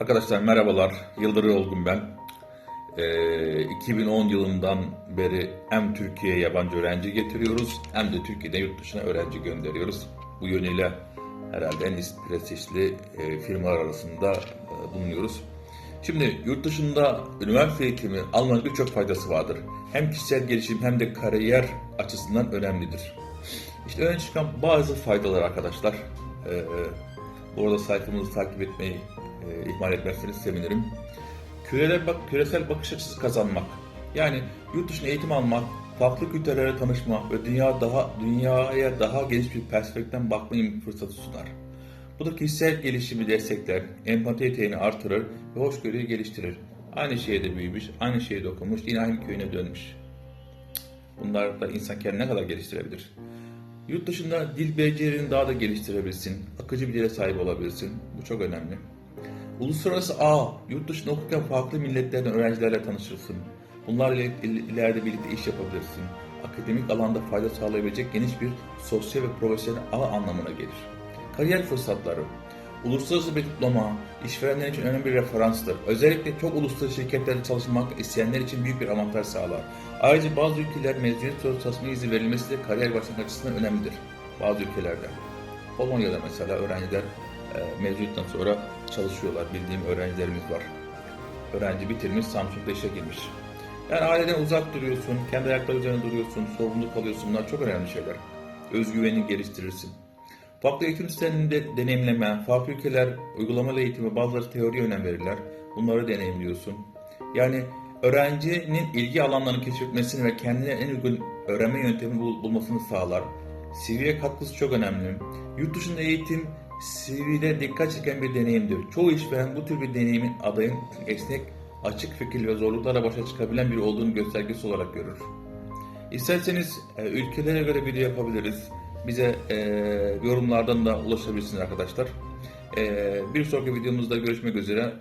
Arkadaşlar merhabalar. Yıldır Olgun ben. Ee, 2010 yılından beri hem Türkiye'ye yabancı öğrenci getiriyoruz hem de Türkiye'de yurt dışına öğrenci gönderiyoruz. Bu yönüyle herhalde en prestijli e, firmalar arasında e, bulunuyoruz. Şimdi yurt dışında üniversite eğitimi almanın birçok faydası vardır. Hem kişisel gelişim hem de kariyer açısından önemlidir. İşte öne çıkan bazı faydalar arkadaşlar. Ee, bu arada sayfamızı takip etmeyi e, ihmal etmezseniz sevinirim. Küresel, bak, küresel bakış açısı kazanmak. Yani yurt dışında eğitim almak, farklı kültürlere tanışma ve dünya daha dünyaya daha geniş bir perspektiften bakma fırsatı sunar. Bu da kişisel gelişimi destekler, empati yeteneğini artırır ve hoşgörüyü geliştirir. Aynı şehirde büyümüş, aynı şehirde okumuş, yine aynı köyüne dönmüş. Bunlar da insan kendine ne kadar geliştirebilir. Yurt dışında dil becerilerini daha da geliştirebilirsin. Akıcı bir dile sahip olabilirsin. Bu çok önemli. Uluslararası ağ, yurt dışında okurken farklı milletlerden öğrencilerle tanışırsın. Bunlarla il- il- ileride birlikte iş yapabilirsin. Akademik alanda fayda sağlayabilecek geniş bir sosyal ve profesyonel ağ anlamına gelir. Kariyer fırsatları, uluslararası bir diploma, işverenler için önemli bir referanstır. Özellikle çok uluslararası şirketlerde çalışmak isteyenler için büyük bir avantaj sağlar. Ayrıca bazı ülkeler mezuniyet soru çalışma izni verilmesi de kariyer başlangıç önemlidir. Bazı ülkelerde. Polonya'da mesela öğrenciler mezuniyetten sonra çalışıyorlar. Bildiğim öğrencilerimiz var. Öğrenci bitirmiş, Samsung'da işe girmiş. Yani aileden uzak duruyorsun, kendi ayakları üzerine duruyorsun, sorumluluk alıyorsun. Bunlar çok önemli şeyler. Özgüvenini geliştirirsin. Farklı eğitim sisteminde deneyimleme, farklı ülkeler uygulamalı eğitime bazıları teoriye önem verirler. Bunları deneyimliyorsun. Yani öğrencinin ilgi alanlarını keşfetmesini ve kendine en uygun öğrenme yöntemi bul- bulmasını sağlar. CV'ye katkısı çok önemli. Yurt dışında eğitim CV'de dikkat çeken bir deneyimdir. Çoğu işveren bu tür bir deneyimin adayın esnek, açık fikirli ve zorluklarla başa çıkabilen biri olduğunu göstergesi olarak görür. İsterseniz e, ülkelere göre video yapabiliriz. Bize e, yorumlardan da ulaşabilirsiniz arkadaşlar. E, bir sonraki videomuzda görüşmek üzere.